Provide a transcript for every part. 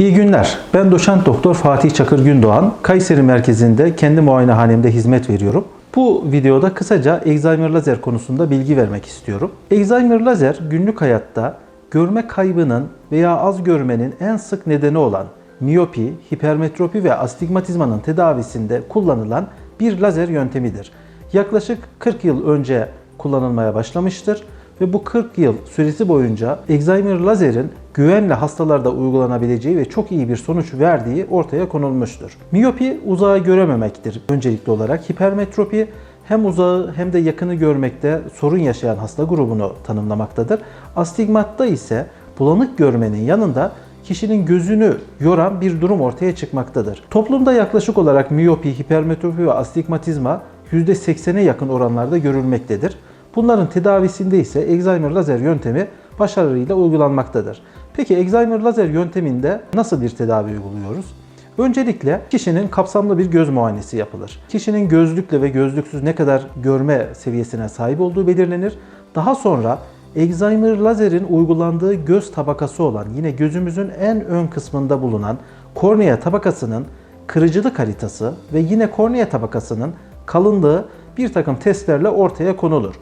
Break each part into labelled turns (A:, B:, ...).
A: İyi günler. Ben doçent doktor Fatih Çakır Gündoğan. Kayseri merkezinde kendi muayenehanemde hizmet veriyorum. Bu videoda kısaca Alzheimer lazer konusunda bilgi vermek istiyorum. Alzheimer lazer günlük hayatta görme kaybının veya az görmenin en sık nedeni olan miyopi, hipermetropi ve astigmatizmanın tedavisinde kullanılan bir lazer yöntemidir. Yaklaşık 40 yıl önce kullanılmaya başlamıştır ve bu 40 yıl süresi boyunca Alzheimer lazerin güvenle hastalarda uygulanabileceği ve çok iyi bir sonuç verdiği ortaya konulmuştur. Miyopi uzağı görememektir öncelikli olarak. Hipermetropi hem uzağı hem de yakını görmekte sorun yaşayan hasta grubunu tanımlamaktadır. Astigmatta ise bulanık görmenin yanında kişinin gözünü yoran bir durum ortaya çıkmaktadır. Toplumda yaklaşık olarak miyopi, hipermetropi ve astigmatizma %80'e yakın oranlarda görülmektedir. Bunların tedavisinde ise Alzheimer lazer yöntemi başarıyla uygulanmaktadır. Peki Alzheimer lazer yönteminde nasıl bir tedavi uyguluyoruz? Öncelikle kişinin kapsamlı bir göz muayenesi yapılır. Kişinin gözlükle ve gözlüksüz ne kadar görme seviyesine sahip olduğu belirlenir. Daha sonra Alzheimer lazerin uygulandığı göz tabakası olan yine gözümüzün en ön kısmında bulunan kornea tabakasının kırıcılık haritası ve yine kornea tabakasının kalınlığı bir takım testlerle ortaya konulur.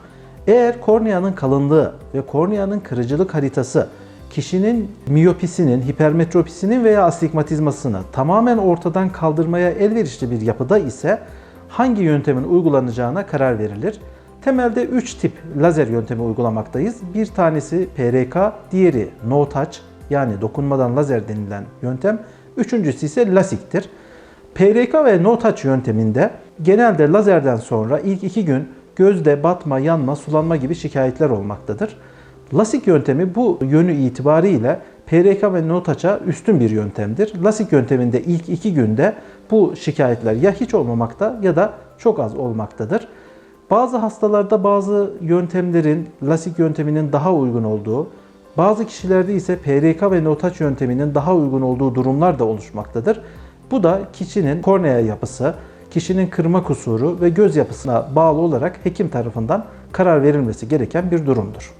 A: Eğer korneanın kalınlığı ve korneanın kırıcılık haritası kişinin miyopisinin, hipermetropisinin veya astigmatizmasını tamamen ortadan kaldırmaya elverişli bir yapıda ise hangi yöntemin uygulanacağına karar verilir. Temelde 3 tip lazer yöntemi uygulamaktayız. Bir tanesi PRK, diğeri no touch yani dokunmadan lazer denilen yöntem. Üçüncüsü ise lasiktir. PRK ve no touch yönteminde genelde lazerden sonra ilk iki gün gözde batma, yanma, sulanma gibi şikayetler olmaktadır. Lasik yöntemi bu yönü itibariyle PRK ve no touch'a üstün bir yöntemdir. Lasik yönteminde ilk iki günde bu şikayetler ya hiç olmamakta ya da çok az olmaktadır. Bazı hastalarda bazı yöntemlerin lasik yönteminin daha uygun olduğu, bazı kişilerde ise PRK ve no touch yönteminin daha uygun olduğu durumlar da oluşmaktadır. Bu da kişinin kornea yapısı, kişinin kırma kusuru ve göz yapısına bağlı olarak hekim tarafından karar verilmesi gereken bir durumdur.